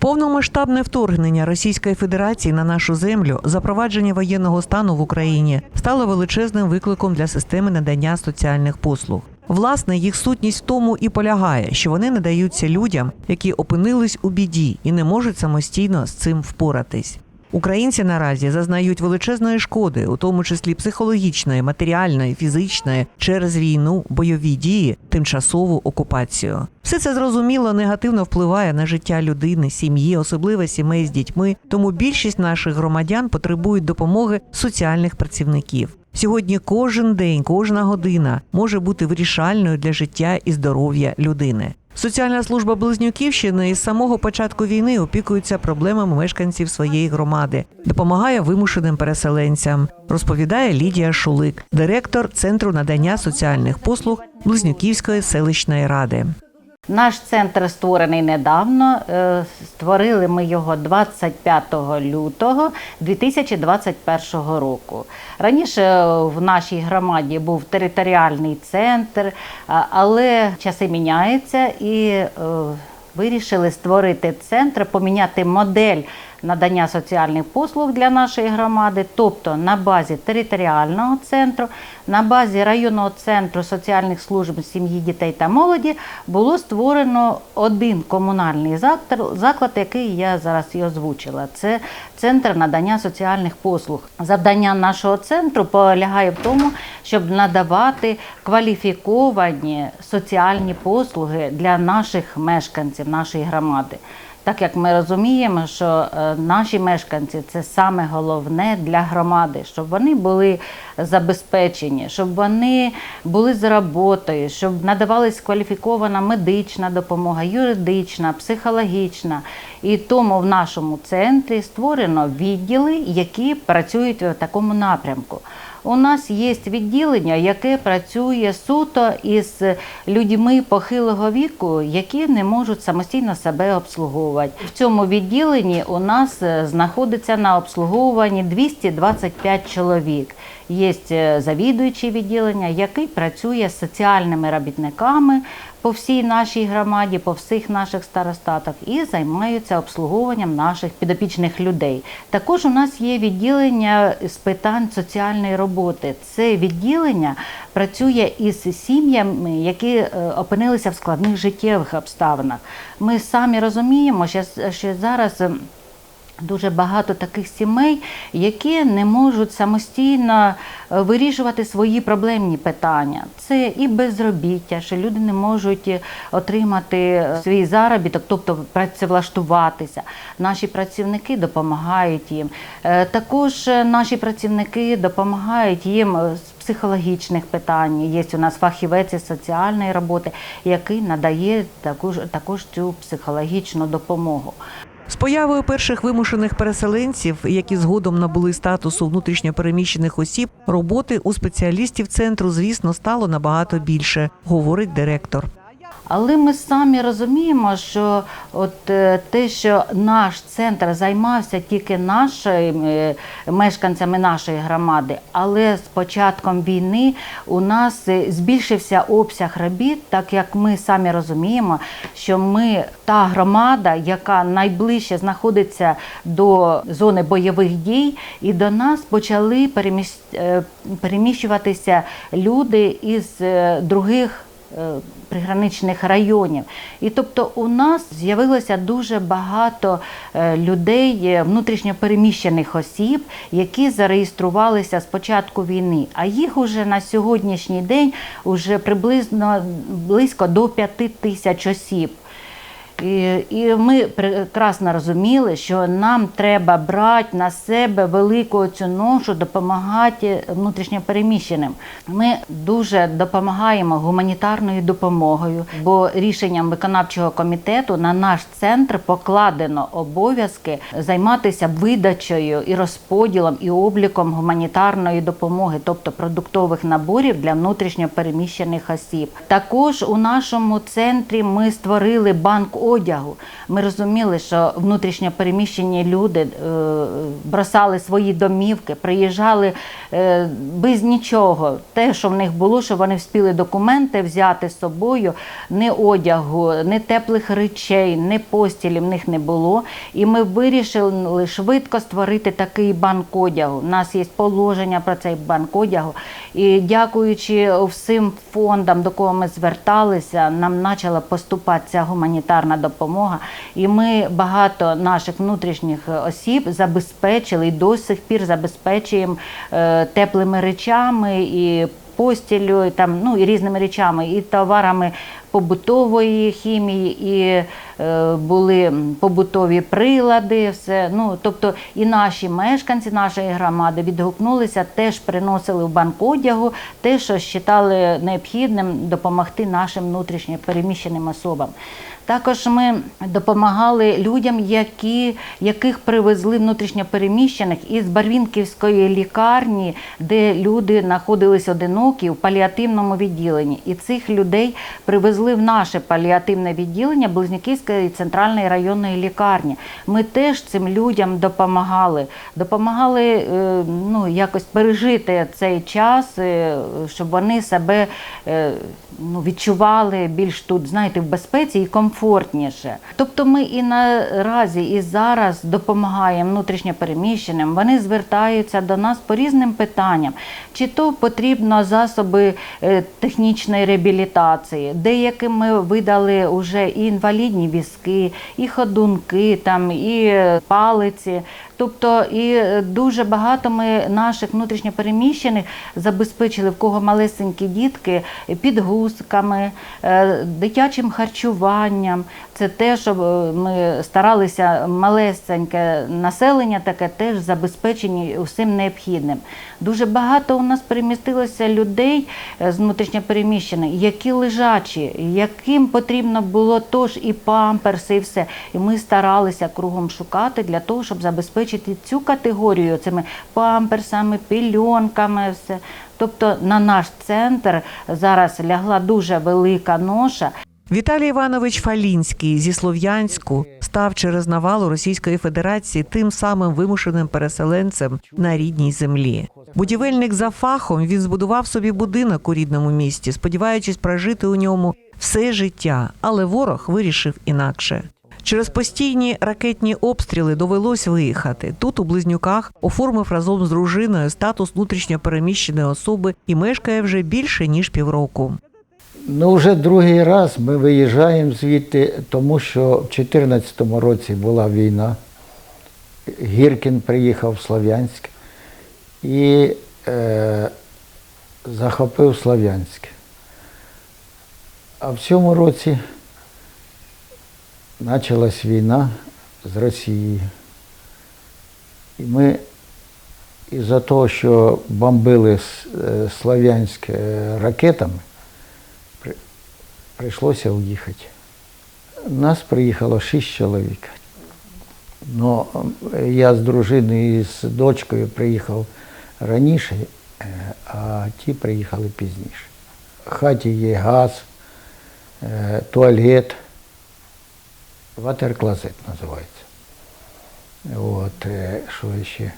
Повномасштабне вторгнення Російської Федерації на нашу землю, запровадження воєнного стану в Україні стало величезним викликом для системи надання соціальних послуг. Власне, їх сутність в тому і полягає, що вони надаються людям, які опинились у біді і не можуть самостійно з цим впоратись. Українці наразі зазнають величезної шкоди, у тому числі психологічної, матеріальної, фізичної, через війну, бойові дії, тимчасову окупацію. Все це зрозуміло негативно впливає на життя людини, сім'ї, особливо сімей з дітьми. Тому більшість наших громадян потребують допомоги соціальних працівників. Сьогодні кожен день, кожна година може бути вирішальною для життя і здоров'я людини. Соціальна служба Близнюківщини із самого початку війни опікується проблемами мешканців своєї громади, допомагає вимушеним переселенцям, розповідає Лідія Шулик, директор Центру надання соціальних послуг Близнюківської селищної ради. Наш центр створений недавно. Е, Створили ми його 25 лютого 2021 року. Раніше в нашій громаді був територіальний центр, але часи міняються і е, вирішили створити центр, поміняти модель надання соціальних послуг для нашої громади, тобто на базі територіального центру, на базі районного центру соціальних служб сім'ї, дітей та молоді було створено один комунальний заклад, заклад, який я зараз і озвучила. Це центр надання соціальних послуг. Завдання нашого центру полягає в тому, щоб надавати кваліфіковані соціальні послуги для наших мешканців, нашої громади. Так як ми розуміємо, що е, наші мешканці це саме головне для громади, щоб вони були забезпечені, щоб вони були з роботою, щоб надавалась кваліфікована медична допомога, юридична, психологічна. І тому в нашому центрі створено відділи, які працюють в такому напрямку. У нас є відділення, яке працює суто із людьми похилого віку, які не можуть самостійно себе обслуговувати. В цьому відділенні у нас е, знаходиться на обслуговуванні 225 чоловік. Є е, завідуючий відділення, який працює з соціальними робітниками по всій нашій громаді, по всіх наших старостатах і займаються обслуговуванням наших підопічних людей. Також у нас є відділення з питань соціальної роботи. Це відділення працює із сім'ями, які е, опинилися в складних життєвих обставинах. Ми самі розуміємо, що, що зараз. Дуже багато таких сімей, які не можуть самостійно е, вирішувати свої проблемні питання. Це і безробіття, що люди не можуть е, отримати е, свій заробіток, тобто працевлаштуватися. Наші працівники допомагають їм. Також наші працівники допомагають їм з психологічних питань. Є у нас фахівець із соціальної роботи, який надає також, також цю психологічну допомогу. З появою перших вимушених переселенців, які згодом набули статусу внутрішньопереміщених осіб, роботи у спеціалістів центру, звісно, стало набагато більше, говорить директор. Але ми самі розуміємо, що от е, те, що наш центр займався тільки нашими е, мешканцями нашої громади, але з початком війни у нас е, збільшився обсяг робіт, так як ми самі розуміємо, що ми та громада, яка найближче знаходиться до зони бойових дій, і до нас почали переміщуватися люди із других приграничних районів. І тобто у нас з'явилося дуже багато е, людей, е, внутрішньопереміщених осіб, які зареєструвалися з початку війни. А їх уже на сьогоднішній день уже приблизно близько до п'яти тисяч осіб. І, і ми прекрасно розуміли, що нам треба брати на себе велику цю ношу, допомагати внутрішньопереміщеним. Ми дуже допомагаємо гуманітарною допомогою, бо рішенням виконавчого комітету на наш центр покладено обов'язки займатися видачею і розподілом і обліком гуманітарної допомоги, тобто продуктових наборів для внутрішньопереміщених осіб. Також у нашому центрі ми створили банк одягу. Ми розуміли, що внутрішньо переміщені люди е, бросали свої домівки, приїжджали е, без нічого. Те, що в них було, що вони встигли документи взяти з собою, ні одягу, ні теплих речей, ні постілі в них не було. І ми вирішили швидко створити такий банк одягу. У нас є положення про цей банк одягу. І дякуючи всім фондам, до кого ми зверталися, нам почала поступатися гуманітарна допомога. І ми багато наших внутрішніх осіб забезпечили і до сих пір забезпечуємо е, теплими речами і постілю, і там ну і різними речами, і товарами побутової хімії, і е, були побутові прилади, все. Ну тобто і наші мешканці нашої громади відгукнулися, теж приносили в банк одягу, те, що вважали необхідним допомогти нашим внутрішньо переміщеним особам. Також ми допомагали людям, які, яких привезли внутрішньопереміщених із Барвінківської лікарні, де люди знаходились одинокі в паліативному відділенні. І цих людей привезли в наше паліативне відділення Близнюківської центральної районної лікарні. Ми теж цим людям допомагали. Допомагали е, ну, якось пережити цей час, е, щоб вони себе е, ну, відчували більш тут, знаєте, в безпеці і комфортніше. Тобто ми і наразі, і зараз допомагаємо внутрішньопереміщеним. Вони звертаються до нас по різним питанням. Чи то потрібно засоби е, технічної реабілітації, деяким ми видали вже і інвалідні візки, і ходунки, там, і е, палиці. Тобто і е, дуже багато ми наших внутрішньопереміщених забезпечили, в кого малесенькі дітки підгузками, дитячим харчуванням. Це те, що е, ми старалися малесеньке населення, таке теж забезпечені усім необхідним. Дуже багато у нас перемістилося людей е, з внутрішньопереміщених, які лежачі, яким потрібно було тож і памперси, і все. І ми старалися кругом шукати для того, щоб забезпечити цю категорію цими памперсами, пільонками, все. Тобто на наш центр зараз лягла дуже велика ноша. Віталій Іванович Фалінський зі Слов'янську став через навалу Російської Федерації тим самим вимушеним переселенцем на рідній землі. Будівельник за фахом він збудував собі будинок у рідному місті, сподіваючись прожити у ньому все життя, але ворог вирішив інакше. Через постійні ракетні обстріли довелось виїхати. Тут у близнюках оформив разом з дружиною статус внутрішньопереміщеної особи і мешкає вже більше ніж півроку. Ну, вже другий раз ми виїжджаємо звідти, тому що в 2014 році була війна. Гіркін приїхав в Слов'янськ і е, захопив Слов'янськ. А в цьому році почалась війна з Росією. І ми із-за того, що бомбили е, Слов'янськ е, ракетами, прийшлося уїхати. Нас приїхало шість чоловік. Но е, я з дружиною і з дочкою приїхав раніше, е, а ті приїхали пізніше. В хаті є газ, е, туалет, ватерклозет називається. От, що ще?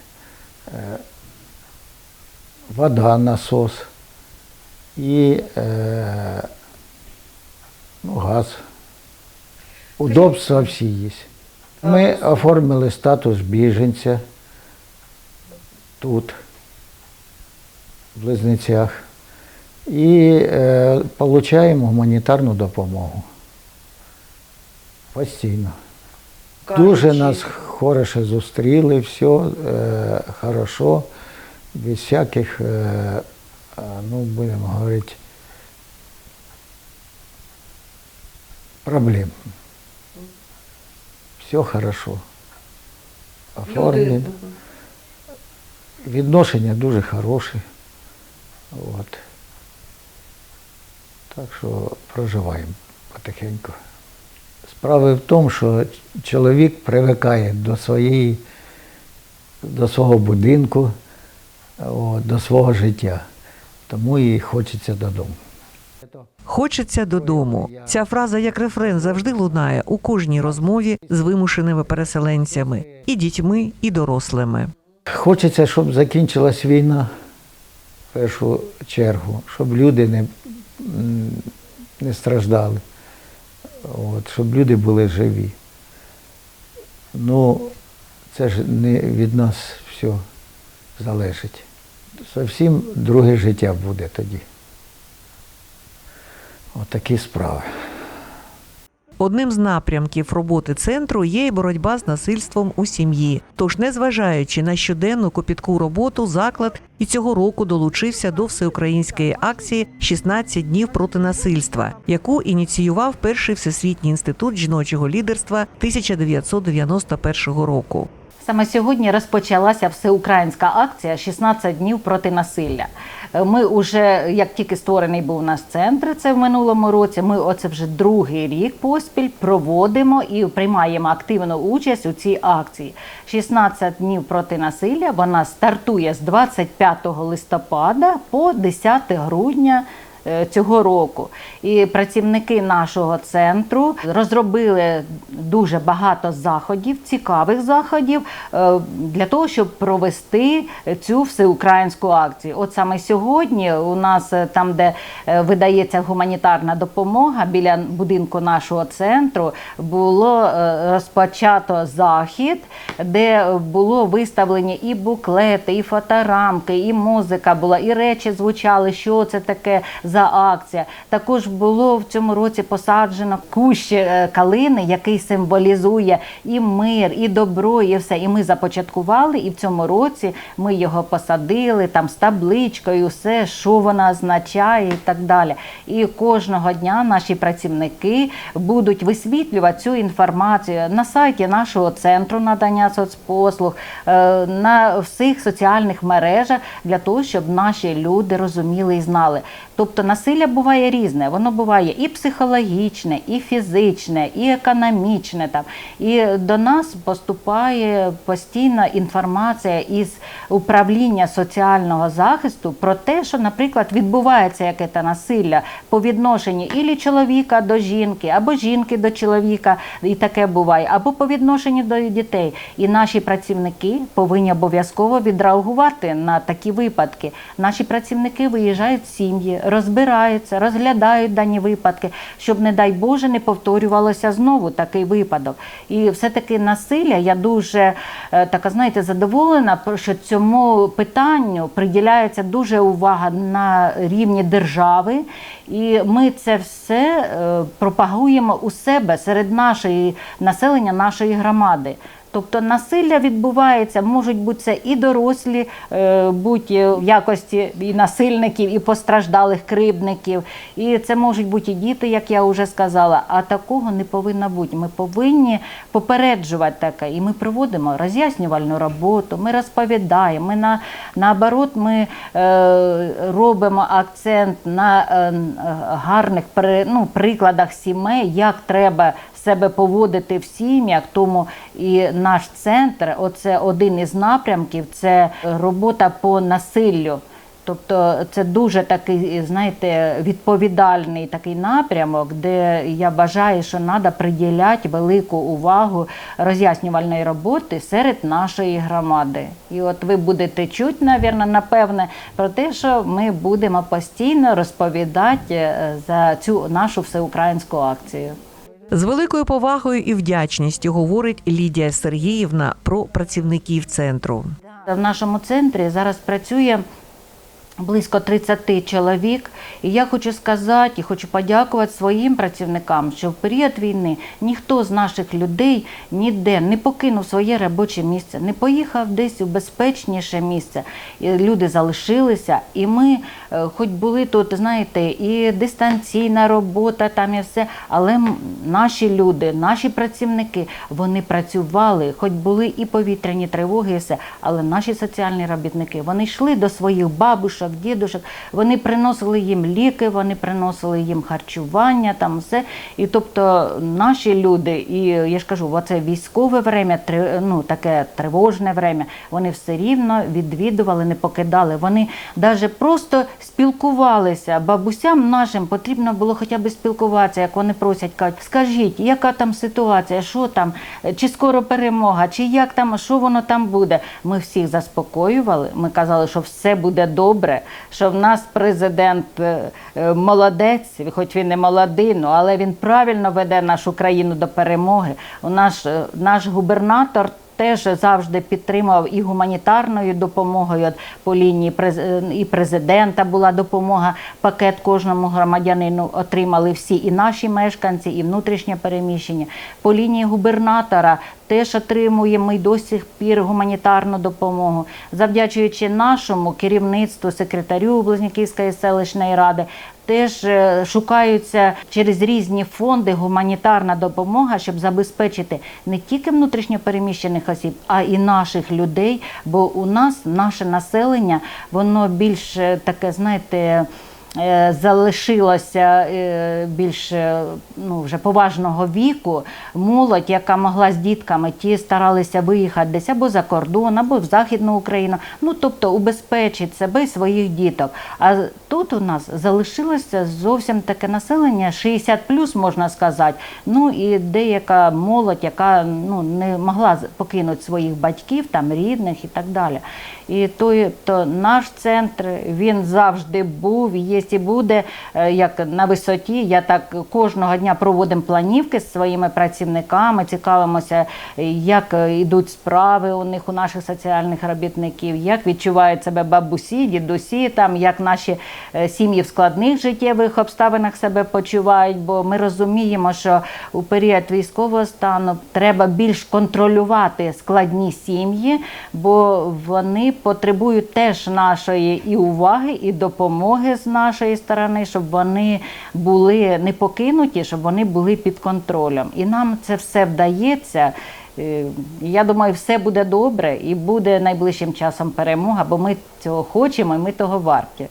Вода, насос і е, ну, газ. Удобства всі є. Ми оформили статус біженця тут, в Близнецях, і е, отримуємо гуманітарну допомогу. Постійно. Дуже нас хороше зустріли, все е, хорошо, без всяких, е, е, ну, будемо говорити, проблем. Все хорошо. Оформлено. Відношення дуже хороші. От. Так що проживаємо потихеньку. Справа в тому, що чоловік привикає до своєї, до свого будинку, от, до свого життя. Тому і хочеться додому. Хочеться додому. Ця фраза як рефрен завжди лунає у кожній розмові з вимушеними переселенцями і дітьми, і дорослими. Хочеться, щоб закінчилась війна в першу чергу, щоб люди не, не страждали, От, щоб люди були живі. Ну, це ж не від нас все залежить. Зовсім друге життя буде тоді. Отакі справи. Одним з напрямків роботи центру є й боротьба з насильством у сім'ї. Тож, незважаючи на щоденну копітку роботу, заклад і цього року долучився до всеукраїнської акції «16 днів проти насильства, яку ініціював перший всесвітній інститут жіночого лідерства 1991 року. Саме сьогодні розпочалася всеукраїнська акція «16 днів проти насилля. Ми вже, як тільки створений був у нас центр, це в минулому році. Ми оце вже другий рік поспіль проводимо і приймаємо активну участь у цій акції. «16 днів проти насилля. Вона стартує з 25 листопада по 10 грудня цього року. І працівники нашого центру розробили дуже багато заходів, цікавих заходів е, для того, щоб провести цю всеукраїнську акцію. От саме сьогодні у нас е, там, де е, видається гуманітарна допомога біля будинку нашого центру, було е, розпочато захід, де було виставлені і буклети, і фоторамки, і музика була, і речі звучали, що це таке за акція. Також було в цьому році посаджено кущ е, калини, який символізує і мир, і добро, і все. І ми започаткували, і в цьому році ми його посадили там з табличкою, все, що вона означає, і так далі. І кожного дня наші працівники будуть висвітлювати цю інформацію на сайті нашого центру надання соцпослуг, е, на всіх соціальних мережах для того, щоб наші люди розуміли і знали. Тобто насилля буває різне, воно буває і психологічне, і фізичне, і економічне. Там. І до нас поступає постійна інформація із управління соціального захисту про те, що, наприклад, відбувається яке то насилля по відношенню ілі чоловіка до жінки, або жінки до чоловіка, і таке буває, або по відношенню до дітей. І наші працівники повинні обов'язково відреагувати на такі випадки. Наші працівники виїжджають в сім'ї, розбираються, розглядають дані випадки, щоб, не дай Боже, не повторювалося знову такий випадок. І все-таки насилля, я дуже е, така, знаєте, задоволена, що цьому питанню приділяється дуже увага на рівні держави. І ми це все е, пропагуємо у себе серед нашої населення, нашої громади. Тобто насилля відбувається, можуть бути це і дорослі, е, будь в якості і насильників, і постраждалих кривдників, і це можуть бути і діти, як я вже сказала. А такого не повинно бути. Ми повинні попереджувати таке. І ми проводимо роз'яснювальну роботу, ми розповідаємо. Ми на наоборот, ми е, робимо акцент на е, гарних при- ну, прикладах сімей, як треба себе поводити в сім'ях, тому і наш центр, оце один із напрямків, це робота по насиллю. Тобто це дуже такий, знаєте, відповідальний такий напрямок, де я вважаю, що треба приділяти велику увагу роз'яснювальної роботи серед нашої громади. І от ви будете чути, навірно, напевне, про те, що ми будемо постійно розповідати е, за цю нашу всеукраїнську акцію. З великою повагою і вдячністю говорить Лідія Сергіївна про працівників центру. В нашому центрі зараз працює близько 30 чоловік. І я хочу сказати, і хочу подякувати своїм працівникам, що в період війни ніхто з наших людей ніде не покинув своє робоче місце, не поїхав десь у безпечніше місце. Люди залишилися, і ми, е, хоч були тут, знаєте, і дистанційна робота, там і все, але наші люди, наші працівники, вони працювали, хоч були і повітряні тривоги, і все, але наші соціальні робітники, вони йшли до своїх бабушок, бабушок, дідушок. Вони приносили їм ліки, вони приносили їм харчування, там все. І тобто наші люди, і я ж кажу, оце військове время, ну таке тривожне время, вони все рівно відвідували, не покидали. Вони навіть просто спілкувалися. Бабусям нашим потрібно було хоча б спілкуватися, як вони просять, кажуть, скажіть, яка там ситуація, що там, чи скоро перемога, чи як там, що воно там буде. Ми всіх заспокоювали. Ми казали, що все буде добре, що в нас президент е, е, молодець, хоч він не молодий, ну, але він правильно веде нашу країну до перемоги. У наш, е, наш губернатор. Теж завжди підтримував і гуманітарною допомогою От по лінії е, і президента була допомога. Пакет кожному громадянину отримали всі і наші мешканці, і внутрішнє переміщення. По лінії губернатора теж отримуємо і до сих пір гуманітарну допомогу. Завдячуючи нашому керівництву, секретарю Близнюківської селищної ради, теж е, шукаються через різні фонди гуманітарна допомога, щоб забезпечити не тільки внутрішньопереміщених осіб, а і наших людей. Бо у нас наше населення, воно більш е, таке, знаєте. Е, Залишилося е, більш ну, вже поважного віку молодь, яка могла з дітками, ті старалися виїхати десь або за кордон, або в Західну Україну. Ну тобто убезпечити себе і своїх діток. А тут у нас залишилося зовсім таке населення 60 плюс, можна сказати. Ну і деяка молодь, яка ну не могла покинути своїх батьків, там рідних і так далі. І то, то наш центр він завжди був, є і буде е, як на висоті. Я так кожного дня проводимо планівки з своїми працівниками, цікавимося, е, як е, йдуть справи у них, у наших соціальних робітників, як відчувають себе бабусі, дідусі, там як наші сім'ї в складних життєвих обставинах себе почувають. Бо ми розуміємо, що у період військового стану треба більш контролювати складні сім'ї, бо вони потребують теж нашої і уваги, і допомоги з нашої сторони, щоб вони були не покинуті, щоб вони були під контролем. І нам це все вдається. Е, Я думаю, все буде добре і буде найближчим часом перемога, бо ми цього хочемо і ми того варті.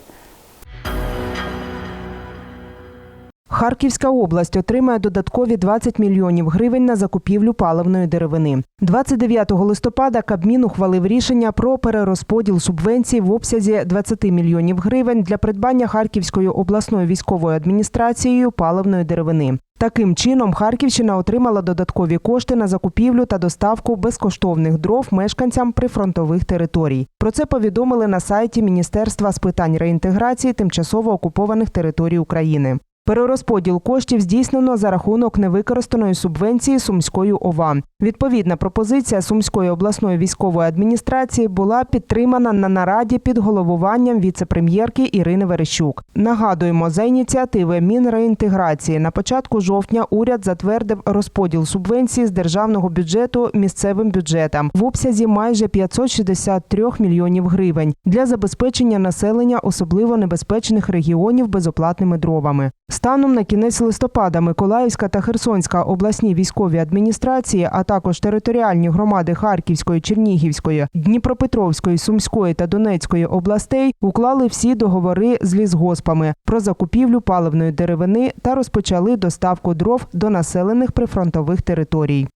Харківська область отримає додаткові 20 мільйонів гривень на закупівлю паливної деревини. 29 листопада Кабмін ухвалив рішення про перерозподіл субвенцій в обсязі 20 мільйонів гривень для придбання Харківською обласною військовою адміністрацією паливної деревини. Таким чином, Харківщина отримала додаткові кошти на закупівлю та доставку безкоштовних дров мешканцям прифронтових територій. Про це повідомили на сайті Міністерства з питань реінтеграції тимчасово окупованих територій України. Перерозподіл коштів здійснено за рахунок невикористаної субвенції Сумської ОВА. Відповідна пропозиція Сумської обласної військової адміністрації була підтримана на нараді під головуванням віце-прем'єрки Ірини Верещук. Нагадуємо, за ініціативи Мінреінтеграції на початку жовтня уряд затвердив розподіл субвенції з державного бюджету місцевим бюджетам в обсязі майже 563 мільйонів гривень для забезпечення населення особливо небезпечних регіонів безоплатними дровами. Станом на кінець листопада Миколаївська та Херсонська обласні військові адміністрації, а також територіальні громади Харківської, Чернігівської, Дніпропетровської, Сумської та Донецької областей уклали всі договори з лісгоспами про закупівлю паливної деревини та розпочали доставку дров до населених прифронтових територій.